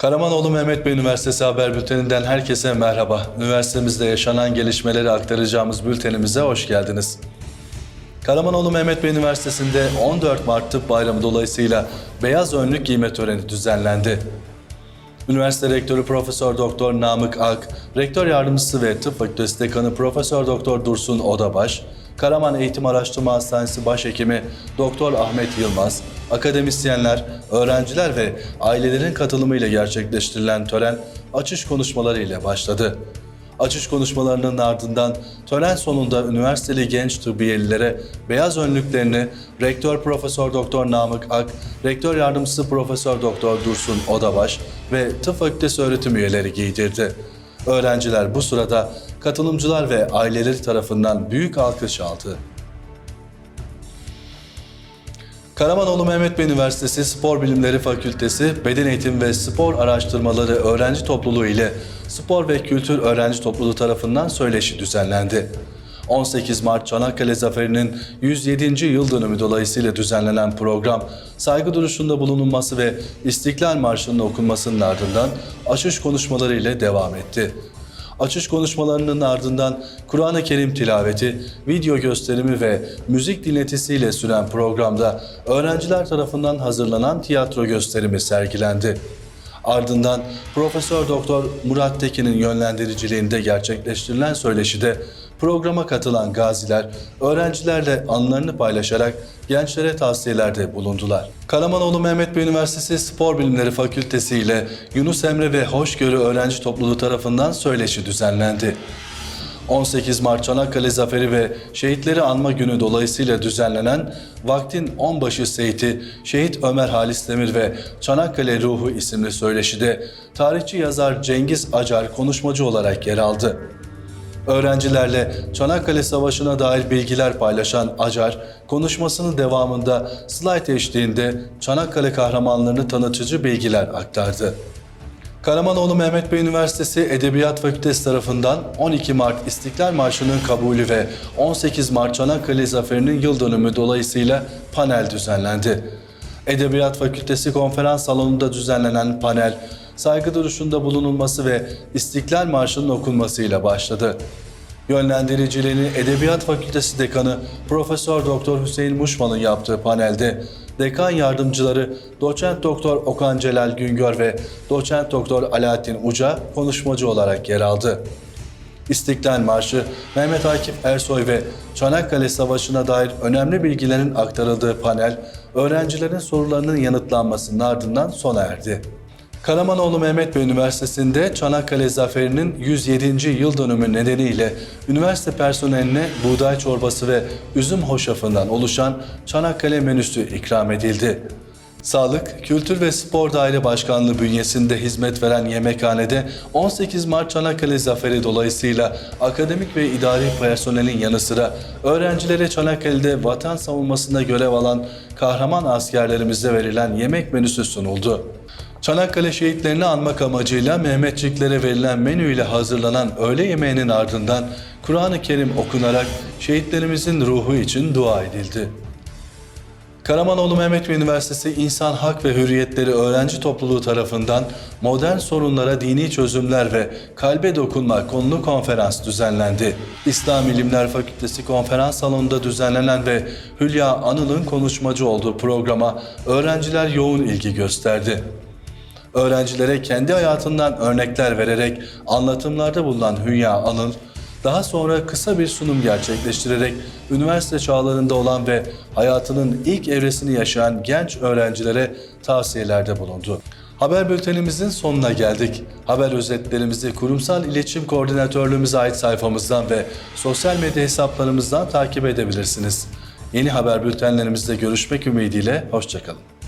Karamanoğlu Mehmet Bey Üniversitesi Haber Bülteninden herkese merhaba. Üniversitemizde yaşanan gelişmeleri aktaracağımız bültenimize hoş geldiniz. Karamanoğlu Mehmet Bey Üniversitesi'nde 14 Mart Tıp Bayramı dolayısıyla beyaz önlük giyme töreni düzenlendi. Üniversite Rektörü Profesör Doktor Namık Ak, Rektör Yardımcısı ve Tıp Fakültesi Dekanı Profesör Doktor Dursun Odabaş, Karaman Eğitim Araştırma Hastanesi Başhekimi Doktor Ahmet Yılmaz, akademisyenler, öğrenciler ve ailelerin katılımıyla gerçekleştirilen tören açış konuşmaları ile başladı. Açış konuşmalarının ardından tören sonunda üniversiteli genç tıbbiyelilere beyaz önlüklerini Rektör Profesör Doktor Namık Ak, Rektör Yardımcısı Profesör Doktor Dursun Odabaş ve Tıp Fakültesi öğretim üyeleri giydirdi. Öğrenciler bu sırada katılımcılar ve aileleri tarafından büyük alkış aldı. Karamanoğlu Mehmet Bey Üniversitesi Spor Bilimleri Fakültesi Beden Eğitim ve Spor Araştırmaları Öğrenci Topluluğu ile Spor ve Kültür Öğrenci Topluluğu tarafından söyleşi düzenlendi. 18 Mart Çanakkale Zaferi'nin 107. yıl dönümü dolayısıyla düzenlenen program, saygı duruşunda bulunulması ve İstiklal Marşı'nın okunmasının ardından açış konuşmaları ile devam etti. Açış konuşmalarının ardından Kur'an-ı Kerim tilaveti, video gösterimi ve müzik dinletisiyle süren programda öğrenciler tarafından hazırlanan tiyatro gösterimi sergilendi. Ardından Profesör Doktor Murat Tekin'in yönlendiriciliğinde gerçekleştirilen söyleşide programa katılan gaziler öğrencilerle anılarını paylaşarak gençlere tavsiyelerde bulundular. Karamanoğlu Mehmet Bey Üniversitesi Spor Bilimleri Fakültesi ile Yunus Emre ve Hoşgörü Öğrenci Topluluğu tarafından söyleşi düzenlendi. 18 Mart Çanakkale Zaferi ve Şehitleri Anma Günü dolayısıyla düzenlenen Vaktin Onbaşı Seyiti Şehit Ömer Halis Demir ve Çanakkale Ruhu isimli söyleşide tarihçi yazar Cengiz Acar konuşmacı olarak yer aldı. Öğrencilerle Çanakkale Savaşı'na dair bilgiler paylaşan Acar, konuşmasının devamında slide eşliğinde Çanakkale kahramanlarını tanıtıcı bilgiler aktardı. Karamanoğlu Mehmet Bey Üniversitesi Edebiyat Fakültesi tarafından 12 Mart İstiklal Marşı'nın kabulü ve 18 Mart Çanakkale Zaferi'nin yıl dönümü dolayısıyla panel düzenlendi. Edebiyat Fakültesi konferans salonunda düzenlenen panel, saygı duruşunda bulunulması ve İstiklal Marşı'nın okunmasıyla başladı. Yönlendiriciliğini Edebiyat Fakültesi Dekanı Profesör Doktor Hüseyin Muşman'ın yaptığı panelde dekan yardımcıları Doçent Doktor Okan Celal Güngör ve Doçent Doktor Alaaddin Uca konuşmacı olarak yer aldı. İstiklal Marşı, Mehmet Akif Ersoy ve Çanakkale Savaşı'na dair önemli bilgilerin aktarıldığı panel, öğrencilerin sorularının yanıtlanmasının ardından sona erdi. Karamanoğlu Mehmet Bey Üniversitesi'nde Çanakkale Zaferi'nin 107. yıl dönümü nedeniyle üniversite personeline buğday çorbası ve üzüm hoşafından oluşan Çanakkale menüsü ikram edildi. Sağlık, Kültür ve Spor Daire Başkanlığı bünyesinde hizmet veren yemekhanede 18 Mart Çanakkale Zaferi dolayısıyla akademik ve idari personelin yanı sıra öğrencilere Çanakkale'de vatan savunmasında görev alan kahraman askerlerimize verilen yemek menüsü sunuldu. Çanakkale şehitlerini anmak amacıyla Mehmetçiklere verilen menüyle hazırlanan öğle yemeğinin ardından Kur'an-ı Kerim okunarak şehitlerimizin ruhu için dua edildi. Karamanoğlu Mehmet Üniversitesi İnsan Hak ve Hürriyetleri Öğrenci Topluluğu tarafından modern sorunlara dini çözümler ve kalbe dokunma konulu konferans düzenlendi. İslam İlimler Fakültesi konferans salonunda düzenlenen ve Hülya Anıl'ın konuşmacı olduğu programa öğrenciler yoğun ilgi gösterdi. Öğrencilere kendi hayatından örnekler vererek anlatımlarda bulunan Hülya Anıl, daha sonra kısa bir sunum gerçekleştirerek üniversite çağlarında olan ve hayatının ilk evresini yaşayan genç öğrencilere tavsiyelerde bulundu. Haber bültenimizin sonuna geldik. Haber özetlerimizi kurumsal iletişim koordinatörlüğümüze ait sayfamızdan ve sosyal medya hesaplarımızdan takip edebilirsiniz. Yeni haber bültenlerimizde görüşmek ümidiyle, hoşçakalın.